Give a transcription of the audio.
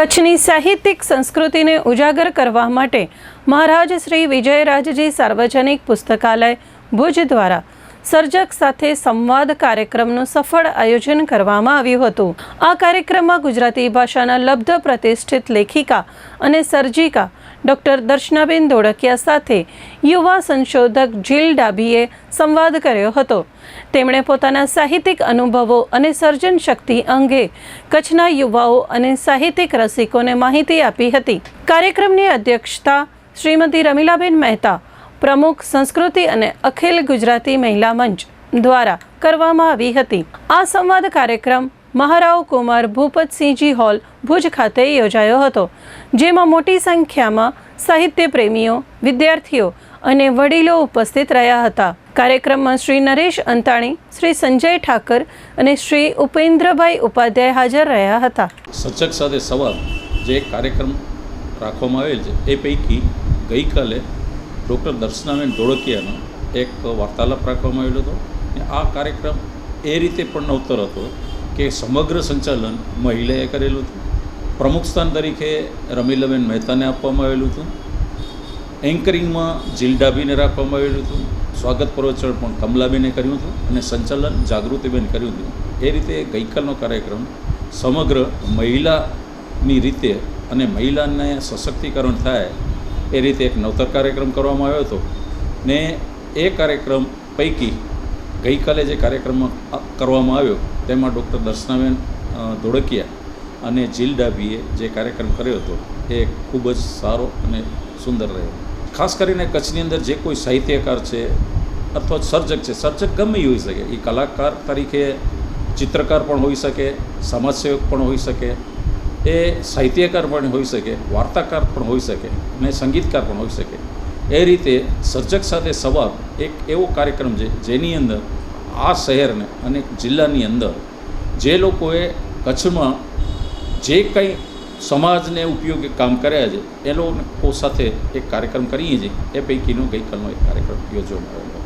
કચ્છની સાહિત્યિક સંસ્કૃતિને ઉજાગર કરવા માટે મહારાજ શ્રી વિજયરાજજી સાર્વજનિક પુસ્તકાલય ભુજ દ્વારા સર્જક સાથે સંવાદ કાર્યક્રમનું સફળ આયોજન કરવામાં આવ્યું હતું. આ કાર્યક્રમમાં ગુજરાતી ભાષાના લબ્ધ પ્રતિષ્ઠિત લેખિકા અને સર્જિકા ડૉક્ટર દર્શનાબેન ધોળકિયા સાથે યુવા સંશોધક જીલ ડાભીએ સંવાદ કર્યો હતો. તેમણે પોતાના સાહિત્યિક અનુભવો અને સર્જન શક્તિ અંગે કચ્છના યુવાઓ અને સાહિત્યિક રસિકોને માહિતી આપી હતી. કાર્યક્રમની અધ્યક્ષતા શ્રીમતી રમીલાબેન મહેતા પ્રમુખ સંસ્કૃતિ અને અખિલ ગુજરાતી મહિલા મંચ દ્વારા કરવામાં આવી હતી. આ સંવાદ કાર્યક્રમ મહારાવ કુમાર ભૂપતસિંહજી હોલ ભુજ ખાતે યોજાયો હતો, જેમાં મોટી સંખ્યામાં સાહિત્ય પ્રેમીઓ વિદ્યાર્થીઓ અને વડીલો ઉપસ્થિત રહ્યા હતા. કાર્યક્રમમાં શ્રી નરેશ અંતાણી, શ્રી સંજય ઠાકર અને શ્રી ઉપેન્દ્રભાઈ ઉપાધ્યાય હાજર રહ્યા હતા. સચક સાથે સવાલ જે કાર્યક્રમ રાખવામાં આવેલ છે, એ પૈકી ગઈકાલે ડૉક્ટર દર્શનાબેન ધોળકિયાનો એક વાર્તાલાપ રાખવામાં આવેલો હતો. અને આ કાર્યક્રમ એ રીતે પણ નવતર હતો કે સમગ્ર સંચાલન મહિલાએ કરેલું હતું. પ્રમુખ સ્થાન તરીકે રમીલાબેન મહેતાને આપવામાં આવેલું હતું. એન્કરિંગમાં જીલડાભીને રાખવામાં આવેલું હતું. સ્વાગત પ્રવચન પણ કમલાબેને કર્યું હતું અને સંચાલન જાગૃતિબેન કર્યું હતું. એ રીતે ગઈકાલનો કાર્યક્રમ સમગ્ર મહિલાની રીતે અને મહિલાને સશક્તિકરણ થાય એ રીતે એક નવતર કાર્યક્રમ કરવામાં આવ્યો હતો. ને એ કાર્યક્રમ પૈકી ગઈકાલે જે કાર્યક્રમ કરવામાં આવ્યો, તેમાં ડૉક્ટર દર્શનાબેન ધોળકિયા અને જીલ ડાભીએ જે કાર્યક્રમ કર્યો હતો, એ ખૂબ જ સારો અને સુંદર રહ્યો. ખાસ કરીને કચ્છની અંદર જે કોઈ સાહિત્યકાર છે અથવા સર્જક છે, સર્જક ગમે હોઈ શકે. એ કલાકાર તરીકે ચિત્રકાર પણ હોઈ શકે, સમાજસેવક પણ હોઈ શકે એ સાહિત્યકાર પણ હોઈ શકે, વાર્તાકાર પણ હોઈ શકે અને સંગીતકાર પણ હોઈ શકે. એ રીતે સર્જક સાથે સંવાદ એક એવો કાર્યક્રમ છે જેની અંદર આ શહેરને અને જિલ્લાની અંદર જે લોકોએ કચ્છમાં જે કંઈ સમાજને ઉપયોગી કામ કર્યા છે, એ લોકો સાથે એક કાર્યક્રમ કરીએ છીએ. એ પૈકીનો ગઈકાલનો એક કાર્યક્રમ યોજવામાં આવેલો